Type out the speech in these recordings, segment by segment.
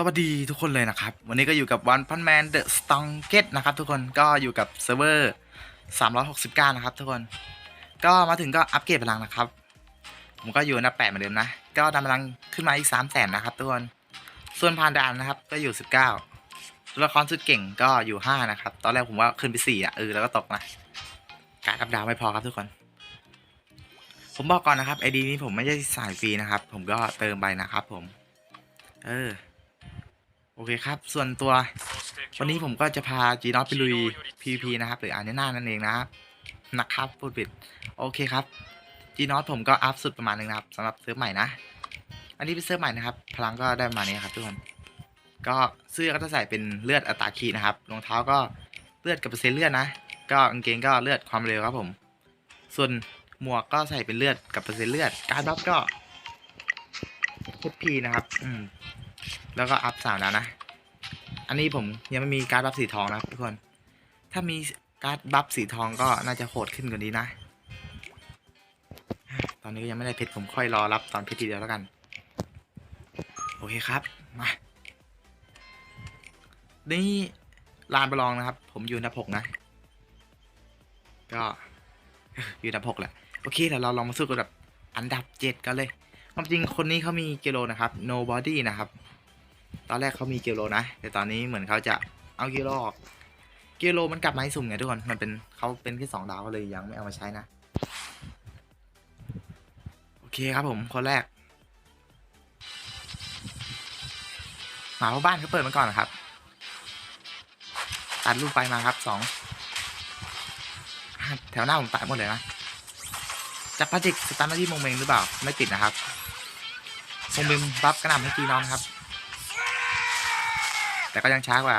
สวัสดีทุกคนเลยนะครับ วันนี้ก็อยู่กับวันพันแมนเดอะสตองเกตนะครับทุกคนก็อยู่กับเซิร์ฟเวอร์ 369 นะครับทุกคน ก็มาถึงก็อัปเกรดพลังนะครับ ผมก็อยู่อันดับ8เหมือนเดิมนะ ก็ดันพลังขึ้นมาอีก 3 0 0แสนนะครับทุกคน ส่วนผ่านด่านนะครับก็อยู่ 19ตัวละครสุดเก่งก็อยู่ 5 นะครับ ตอนแรกผมว่าขึ้นไป4อะเออแล้วก็ตกนะ การอัพดาวไม่พอครับทุกคน ผมบอกก่อนนะครับไอดีนี้ผมไม่ใช่สายฟรีนะครับ ผมก็เติมไปนะครับผม เออ โอเคครับ ส่วนตัววันนี้ผมก็จะพาจีนอตไปลุย PVP นะครับหรืออาร์เนน่านั่นเองนะครับนะครับพูดผิดโอเคครับจีนอตผมก็อัพสุดประมาณนึงนะครับสำหรับเซิร์ฟใหม่นะ อันนี้เป็นเซิร์ฟใหม่นะครับ พลังก็ได้มาณนี้ครับทุกคนก็เสื้อก็จะใส่เป็นเลือดอัตราคีนะครับรองเท้าก็เลือดกับเปอร์เซ็นต์เลือดนะ ก็กางเกงก็เลือดความเร็วครับผม ส่วนหมวกก็ใส่เป็นเลือดกับเปอร์เซ็นต์เลือด การบัฟก็ HP นะครับ อืม แล้วก็อัพสามแล้วนะ อันนี้ผมยังไม่มีการ์ดบัฟสีทองนะทุกคน ถ้ามีการ์ดบัฟสีทองก็น่าจะโหดขึ้นกว่านี้นะ ตอนนี้ยังไม่ได้เพชรผมค่อยรอรับตอนเพชรทีเดียวแล้วกัน โอเคครับ มา นี่ลานประลองนะครับ ผมอยู่อันดับหกนะ ก็อยู่อันดับหกแหละ โอเคเดี๋ยวเราลองมาสู้กับแบบอันดับเจ็ดกันเลยความจริงคนนี้เขามีเกโลนะครับ nobody นะครับ ตอนแรกเขามีเกโลนะ แต่ตอนนี้เหมือนเขาจะเอาเกโลออกเกโลมันกลับมาให้สุ่มไงทุกคน มันเป็นเขาเป็นแค่สองดาวก็เลยยังไม่เอามาใช้นะ โอเคครับผมคนแรก หมาพ่อบ้านเขาเปิดมาก่อนนะครับ ตัดลูกไฟมาครับสองแถวหน้าผมตัดหมดเลยนะจากพาจิกสตาร์ทมาที่มงเมงหรือเปล่า ไม่ติดนะครับมงเมงบัฟกระหน่ำให้จีนอนครับ แต่ก็ยังช้ากว่า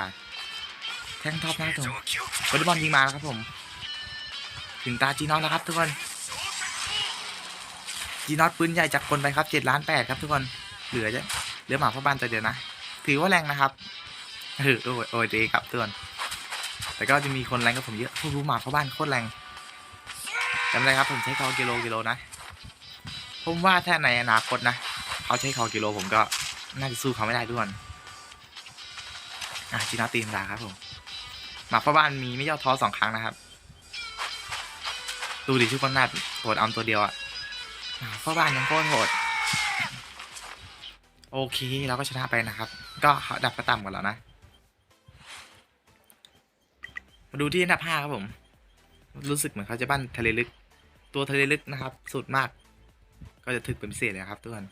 แท่งท็อปน้าตรงบอลบอลยิงมาแล้วครับผม ถึงตาจีนอนแล้วครับทุกคน จีนอตปืนใหญ่จากคนไปครับเจ็ดล้านแปดครับทุกคน เหลือจะเหลือหมาพ่อบ้านตัวเดียวนะ ถือว่าแรงนะครับเออโอ้ยโอ้ยดีครับทุกคนแต่ก็จะมีคนแรงกับผมเยอะผู้รู้หมาพ่อบ้านโคตรแรงจำได้ครับผมใช้คอกิโลกิโลนะ ผมว่าถ้าในอนาคตนะ เขาใช้คอกิโลผมก็น่าจะสู้เขาไม่ได้ด้วย อะจีนาตีมดาครับผมหมาพ่อบ้านมีไม่ย่อท้อสองครั้งนะครับ ดูดิทุกคนน่าโหดเอาตัวเดียวอะหมาพ่อบ้านยังโคตรโหด โอเคเราก็ชนะไปนะครับ ก็ดับกระต่ำกันแล้วนะ มาดูที่อันดับห้าครับผม รู้สึกเหมือนเขาจะบ้านทะเลลึก ตัวทะเลลึกนะครับ สุดมาก ก็จะถึกเป็นพิเศษเลยครับทุกคน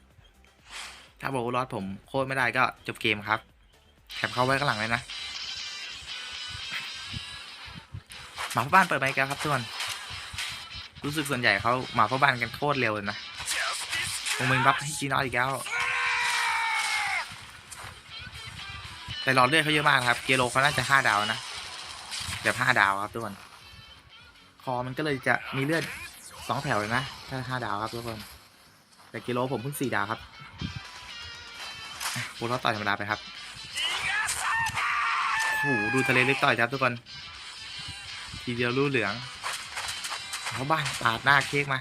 ถ้าบอกว่ารอดผมโค้ดไม่ได้ก็จบเกมครับ แคปเข้าไว้ข้างหลังเลยนะหมาพ่อบ้านเปิดไมแกวครับทุกคนรู้สึกส่วนใหญ่เขาหมาพ่อบ้านกันโคตรเร็วเลยนะผมมึงบัฟให้จีนออีกแล้วแต่หลอดเลือดเขาเยอะมากครับเกโลเขาน่าจะห้าดาวนะแบบห้าดาวครับทุกคนคอมันก็เลยจะมีเลือดสองแถวเลยนะถ้าห้าดาวครับทุกคนแต่กิโลผมเพิ่งสี่ดาวครับอะโบลต่อยธรรมดาไปครับ โอ้โหดูทะเลลึกต่อยครับทุกคน ทีเดียวรู้เหลืองเขาบ้านปาดหน้าเค้กมา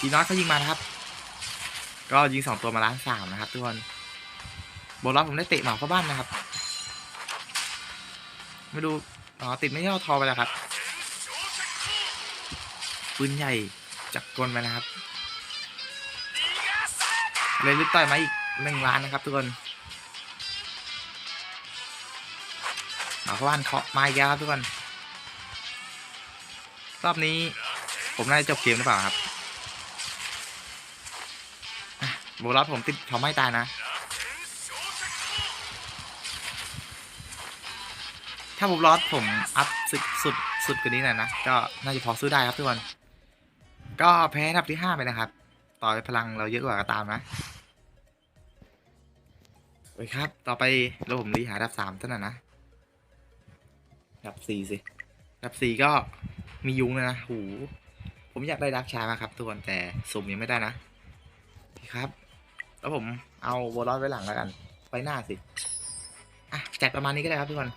จีนอตเขายิงมานะครับ ก็ยิงสองตัวมาล้านสามนะครับทุกคนโบลล็อกผมได้เตะหมาเข้าบ้านนะครับ ไม่ดูอ๋อติดไม่ย่อทอไปแล้วครับปืนใหญ่จักรกลไปนะครับ เลยลึกต่อยมาอีกหนึ่งล้านนะครับทุกคน เขาบ้านเคาะมาอีกแล้วครับทุกคนรอบนี้ผมน่าจะจบเกมหรือเปล่าครับโบลัสผมติดเขาไม่ตายนะ ถ้าผมรอดผมอัพสุดสุดสุดกว่านี้หน่อยนะ ก็น่าจะพอสู้อได้ครับทุกคน ก็แพ้อันดับที่ห้าไปนะครับ ต่อไปพลังเราเยอะกว่าก็ตามนะโอเคครับ ต่อไปเราผมรีหาดับสามเท่านั้นนะ ดับสี่สิอันดับสี่ก็มียุงนะหู ผมอยากได้ดักชามาครับทุกคนแต่สุ่มยังไม่ได้นะครับ แล้วผมเอาโบลอสไว้หลังแล้วกัน ไปหน้าสิ อะจัดประมาณนี้ก็ได้ครับทุกคน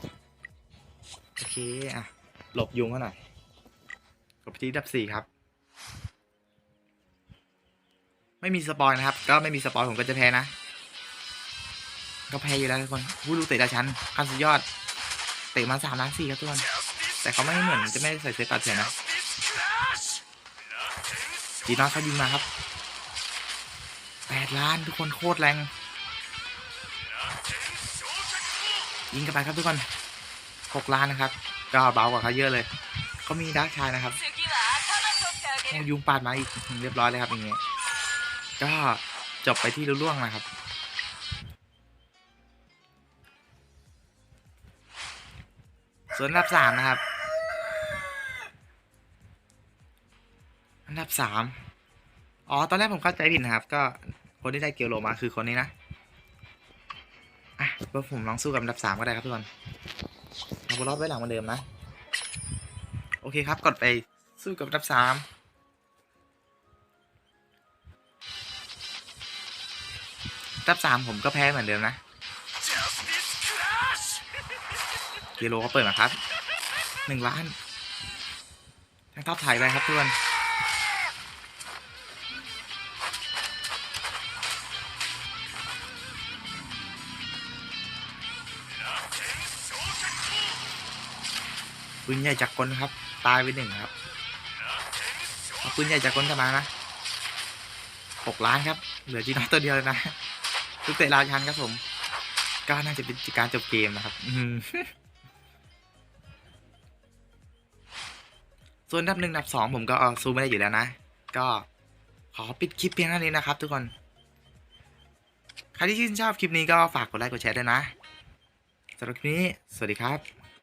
โอเค อะ หลบยุงเขาหน่อยกดที่อันดับสี่ครับ ไม่มีสปอยนะครับ ก็ไม่มีสปอยผมก็จะแพ้นะ ก็แพ้อยู่แล้วทุกคนวูดูเตะดาชันขั้นสุดยอด เตะมาสามล้านสี่ครับทุกคนแต่เขาไม่เหมือนจะไม่ใส่เสื้อกัดเฉยนะจีนอสเขายิงมาครับแปดล้านทุกคนโคตรแรง ยิงกันไปครับทุกคนหกล้านนะครับ ก็เบากว่าเขาเยอะเลย ก็มีดักชายนะครับยุงปาดมาอีกเรียบร้อยเลยครับอย่างเงี้ยก็จบไปที่รุ่งนะครับ ส่วนอันดับสามนะครับ อันดับสามอ๋อ ตอนแรกผมเข้าใจผิดนะครับ ก็คนที่ได้เกียวโลมาคือคนนี้นะ อะเดี๋ยวผมลองสู้กับอันดับสามก็ได้ครับทุกคนเอาบอลรอบไว้หลังเหมือนเดิมนะ โอเคครับกดไปสู้กับอันดับสามอันดับสามผมก็แพ้เหมือนเดิมนะ กิโลก็เปิดมาครับหนึ่งล้านทั้งท็อปถ่ายไปครับทุกคนปืนใหญ่จากกลครับ ตายไปหนึ่งครับเอาปืนใหญ่จากกลกลับมานะหกล้านครับ เหลือจีนอตตัวเดียวเลยนะทุกเตะราชันครับผมก็น่าจะเป็นการจบเกมนะครับ อื ส่วนอันดับหนึ่งนดับสองผมก็เออซูไม่ได้อยู่แล้วนะ ก็ขอปิดคลิปเพียงเท่านี้นะครับทุกคน ใครที่ชื่นชอบคลิปนี้ก็ฝากกดไลค์กดแชร์ด้วยนะสำหรับคลิปนี้ สวัสดีครับ